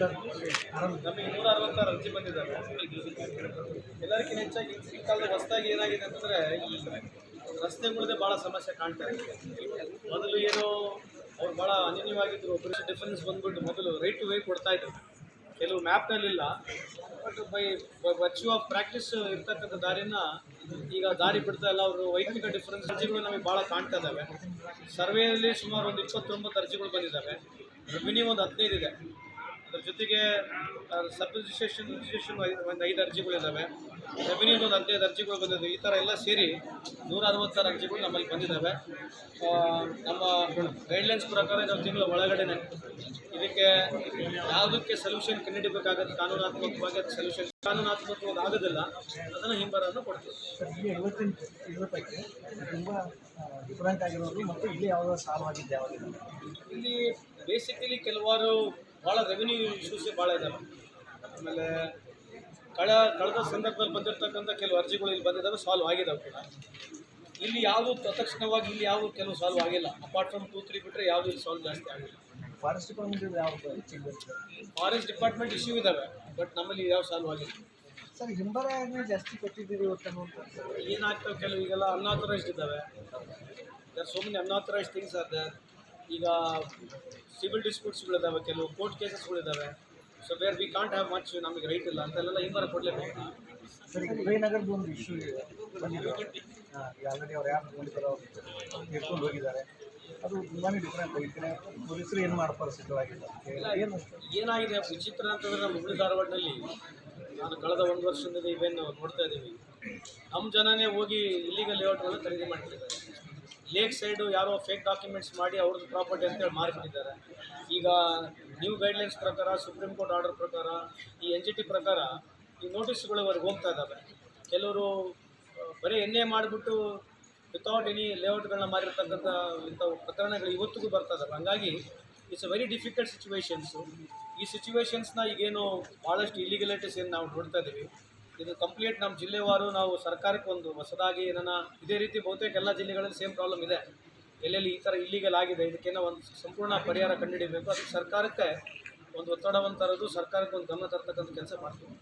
ನಮಗೆ ನೂರ ಅರವತ್ತಾರು ಅರ್ಜಿ ಬಂದಿದ್ದಾರೆ ಎಲ್ಲರಿಗಿಂತ ಹೆಚ್ಚಾಗಿ ಈ ಕಾಲದ ಹೊಸದಾಗಿ ಏನಾಗಿದೆ ಅಂತಂದರೆ, ಈ ರಸ್ತೆಗಳದೇ ಭಾಳ ಸಮಸ್ಯೆ ಕಾಣ್ತಾ ಇದೆ. ಮೊದಲು ಏನೋ ಅವ್ರು ಭಾಳ ಅನನ್ಯವಾಗಿದ್ದರು ಒಬ್ಬರಿಗೆ ಡಿಫರೆನ್ಸ್ ಬಂದ್ಬಿಟ್ಟು ಮೊದಲು ರೈಟ್ ಟು ವೇ ಕೊಡ್ತಾ ಕೆಲವು ಮ್ಯಾಪ್ನಲ್ಲಿಲ್ಲ but by virtue of practice ಇರ್ತಕ್ಕಂಥ ದಾರಿನ ಈಗ ದಾರಿ ಬಿಡ್ತಾ ಇಲ್ಲ. ಅವರು ವೈಯಕ್ತಿಕ ಡಿಫರೆನ್ಸ್ ಅರ್ಜಿಗಳು ನಮಗೆ ಭಾಳ ಕಾಣ್ತಾ ಇದ್ದಾವೆ. ಸರ್ವೆಯಲ್ಲಿ ಸುಮಾರು ಒಂದು ಇಪ್ಪತ್ತೊಂಬತ್ತು ಅರ್ಜಿಗಳು ಬಂದಿದ್ದಾವೆ. ರೆವಿನ್ಯೂ ಒಂದು ಹದಿನೈದು ಇದೆ. ಅದ್ರ ಜೊತೆಗೆ ಸಬ್ ರಿಜಿಸ್ಟ್ರೇಷನ್ ರಿಜಿಸ್ಟ್ರೇಷನ್ ಒಂದು ಐದು ಅರ್ಜಿಗಳಿದ್ದಾವೆ ರೆವಿನ್ಯೂ ಒಂದು ಹದಿನೈದು ಅರ್ಜಿಗಳು ಬಂದಿದ್ದಾವೆ ಈ ಥರ ಎಲ್ಲ ಸೇರಿ ನೂರ ಅರವತ್ತಾರು ಅರ್ಜಿಗಳು ನಮ್ಮಲ್ಲಿ ಬಂದಿದ್ದಾವೆ ನಮ್ಮ ಗೈಡ್ಲೈನ್ಸ್ ಪ್ರಕಾರ ನಾವು ತಿಂಗಳು ಒಳಗಡೆನೆ. ಇದಕ್ಕೆ ಯಾವುದಕ್ಕೆ ಸೊಲ್ಯೂಷನ್ ಕಂಡುಹಿಡಬೇಕಾಗತ್ತೆ ಕಾನೂನಾತ್ಮಕವಾಗಿ ಅದು ಸೊಲ್ಯೂಷನ್ ಕಾನೂನಾತ್ಮಕವಾಗಿ ಆಗೋದಿಲ್ಲ. ಅದನ್ನು ಹಿಂಬರನ್ನು ಕೊಡ್ತೀವಿ. ಇವತ್ತಿನ ತುಂಬ ಡಿಫ್ರೆಂಟ್ ಆಗಿರೋದು ಮತ್ತು ಇಲ್ಲಿ ಯಾವುದೋ ಸಾಲ್ವ್ ಆಗಿದ್ದು ಯಾವುದಿಲ್ಲ? ಇಲ್ಲಿ ಬೇಸಿಕಲಿ ಕೆಲವಾರು ಭಾಳ ರೆವಿನ್ಯೂ ಇಶ್ಯೂಸೇ ಭಾಳ ಇದ್ದಾವೆ ಆಮೇಲೆ ಕಳ ಕಳೆದ ಸಂದರ್ಭದಲ್ಲಿ ಬಂದಿರತಕ್ಕಂಥ ಕೆಲವು ಅರ್ಜಿಗಳು ಇಲ್ಲಿ ಬಂದಿದ್ದಾವೆ ಸಾಲ್ವ್ ಆಗಿದ್ದಾವೆ ಕೂಡ. ಇಲ್ಲಿ ಯಾವುದು ತತ್ಕ್ಷಣವಾಗಿ ಇಲ್ಲಿ ಯಾವುದು ಕೆಲವು ಸಾಲ್ವ್ ಆಗಿಲ್ಲ. ಅಪಾರ್ಟ್ ಫ್ರಮ್ ಟೂ ತ್ರೀ ಬಿಟ್ಟರೆ ಯಾವುದು ಇಲ್ಲಿ ಸಾಲ್ವ್ ಜಾಸ್ತಿ ಆಗಿಲ್ಲ. Forest department forest department issue ಇದ್ದಾವೆ ಬಟ್ ನಮ್ಮಲ್ಲಿ ಯಾವ ಸಾಲ್ವ್ ಆಗಿಲ್ಲ. ಸರ್ ಹಿಂಬರಾಗಿ ಜಾಸ್ತಿ ಕೊಟ್ಟಿದ್ದೀರಿ ಇವತ್ತು ಏನಾಗ್ತವೆ ಕೆಲವು ಈಗೆಲ್ಲ ಅನ್ಆಥರೈಸ್ಡ್ ಇದ್ದಾವೆ ಯಾರ್ so many unauthorised things are there ಈಗ ಸಿವಿಲ್ ಡಿಸ್ಪ್ಯೂಟ್ಸ್ಗಳಿದ್ದಾವೆ ಕೆಲವು court ಕೇಸಸ್ಗಳಿದ್ದಾವೆ so where we can't have much ನಮಗೆ ರೈಟ್ ಇಲ್ಲ. ಅಂತೆಲ್ಲ ಹಿಂಬರ ಕೊಡಲೇಬೇಕು. ಸರ್ ಈಗ ಉದಯನಗರದ ಒಂದು ಇಶ್ಯೂ ಇದೆ. ಆಲ್ರೆಡಿ ಅವ್ರು ಯಾರು ನೋಡಿದಾರೋ ಹಿಡ್ಕೊಂಡು ಹೋಗಿದ್ದಾರೆ. ಅದು ತುಂಬಾ ಡಿಫ್ರೆಂಟ್ ಈ ಕಡೆ ಪೊಲೀಸರು ಏನು ಮಾಡ್ತಾರೆ ಸಿದ್ಧವಾಗಿಲ್ಲ ಏನು ಏನಾಗಿದೆ? ವಿಚಿತ್ರ ಅಂತಂದ್ರೆ ನಮ್ಮ ಹುಬ್ಳಿ ಧಾರವಾಡದಲ್ಲಿ ನಾನು ಕಳೆದ ಒಂದು ವರ್ಷದಿಂದ ಇವೇನು ನೋಡ್ತಾ ಇದ್ದೀವಿ ನಮ್ಮ ಜನನೇ ಹೋಗಿ ಇಲ್ಲಿಗಲ್ ಲೇಔಟ್ಗಳನ್ನ ಖರೀದಿ ಮಾಡ್ತಿದ್ದಾರೆ. ಲೇಕ್ ಸೈಡು ಯಾರೋ ಫೇಕ್ ಡಾಕ್ಯುಮೆಂಟ್ಸ್ ಮಾಡಿ ಅವ್ರದ್ದು ಪ್ರಾಪರ್ಟಿ ಅಂತೇಳಿ ಮಾರ್ಬಿಟ್ಟಿದ್ದಾರೆ ಈಗ ನ್ಯೂ ಗೈಡ್ಲೈನ್ಸ್ ಪ್ರಕಾರ ಸುಪ್ರೀಂ ಕೋರ್ಟ್ ಆರ್ಡರ್ ಪ್ರಕಾರ, ಈ ಎನ್ ಜಿ ಟಿ ಪ್ರಕಾರ ಈ ನೋಟಿಸ್ಗಳು ಅವ್ರಿಗೆ ಹೋಗ್ತಾ ಇದ್ದಾವೆ ಕೆಲವರು ಬರೀ ಎನ್ ಎ ಮಾಡಿಬಿಟ್ಟು ವಿತೌಟ್ ಎನಿ ಲೇಔಟ್ಗಳನ್ನ ಮಾರಿರ್ತಕ್ಕಂಥ ಇಂಥ ಪ್ರಕರಣಗಳು ಇವತ್ತಿಗೂ ಬರ್ತಾ ಇದ್ದಾವೆ ಹಂಗಾಗಿ it's a very difficult situations ಈ ಸಿಚುವೇಶನ್ಸ್ನ ಈಗೇನು ಭಾಳಷ್ಟು ಇಲಿಗಲಿಟೀಸ್ ಏನು ನಾವು ನೋಡ್ತಾ ಇದ್ದೀವಿ. ಇದು ಕಂಪ್ಲೀಟ್ ನಮ್ಮ ಜಿಲ್ಲೆವಾರು ನಾವು ಸರ್ಕಾರಕ್ಕೆ ಒಂದು ಹೊಸದಾಗಿ ಏನನ್ನ ಇದೇ ರೀತಿ ಬಹುತೇಕ ಎಲ್ಲ ಜಿಲ್ಲೆಗಳಲ್ಲಿ ಸೇಮ್ ಪ್ರಾಬ್ಲಮ್ ಇದೆ. ಎಲ್ಲೆಲ್ಲಿ ಈ ಥರ ಇಲ್ಲಿಗಲ್ ಆಗಿದೆ ಇದಕ್ಕೇನೋ ಒಂದು ಸಂಪೂರ್ಣ ಪರಿಹಾರ ಕಂಡುಹಿಡಿಬೇಕು. ಅದಕ್ಕೆ ಸರ್ಕಾರಕ್ಕೆ ಒಂದು ಒತ್ತಡವನ್ನು ತರೋದು ಸರ್ಕಾರಕ್ಕೆ ಒಂದು ಗಮನ ತರ್ತಕ್ಕಂಥ ಕೆಲಸ ಮಾಡ್ತೀವಿ.